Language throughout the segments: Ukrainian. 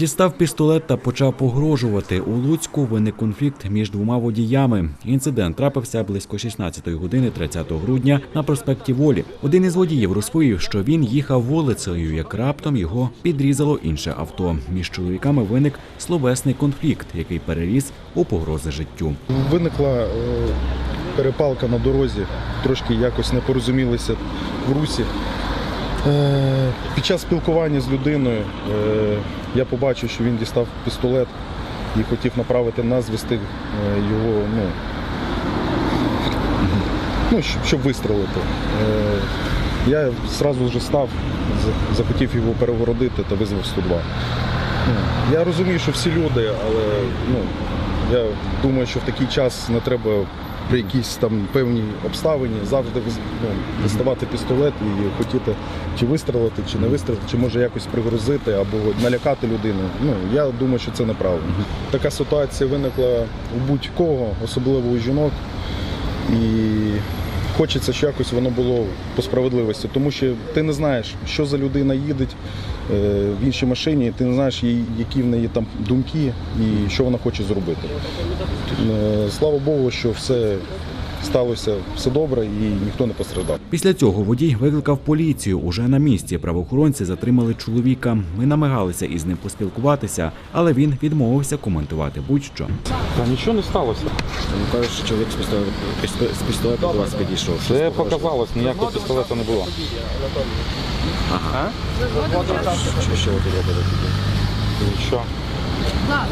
Дістав пістолет та почав погрожувати. У Луцьку виник конфлікт між двома водіями. Інцидент трапився близько 16 години 30 грудня на проспекті Волі. Один із водіїв розповів, що він їхав вулицею, як раптом його підрізало інше авто. Між чоловіками виник словесний конфлікт, який переріс у погрози життю. Виникла е, перепалка на дорозі, трошки якось не порозумілися в русі. Е, Під час спілкування з людиною е, я побачив, що він дістав пістолет і хотів направити нас, звести е, його, ну, ну, щоб- вистрелити. Я одразу вже став, захотів його перегородити та визвав 102. Ну, Я розумію, що всі люди, але ну, я думаю, що в такий час не треба при якійсь там певній обставині завжди ну, доставати пістолет і хотіти чи вистрелити, чи не вистрелити, чи може якось пригрозити або налякати людину. Ну я думаю, що це неправильно. Така ситуація виникла у будь-кого, особливо у жінок. І хочеться, щоб якось воно було по справедливості, тому що ти не знаєш, що за людина їде е, в іншій машині, ти не знаєш, які в неї там думки і що вона хоче зробити. Е, Слава Богу, що все сталося все добре і ніхто не постраждав. Після цього водій викликав поліцію. Уже на місці правоохоронці затримали чоловіка. Ми намагалися із ним поспілкуватися, але він відмовився коментувати будь-що. Та нічого не сталося. Ну, кажуть, що чоловік з пістолетом до вас підійшов. Це показалось, ніякого пістолета не було. Що, що ви робите тоді? Нічого,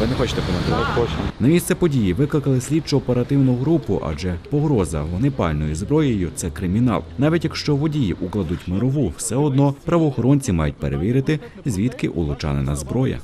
Ви не хочете коментувати? не хочемо. На місце події викликали слідчо оперативну групу, адже погроза вогнепальною зброєю це кримінал. Навіть якщо водії укладуть мирову, все одно правоохоронці мають перевірити, звідки у лучанина зброя.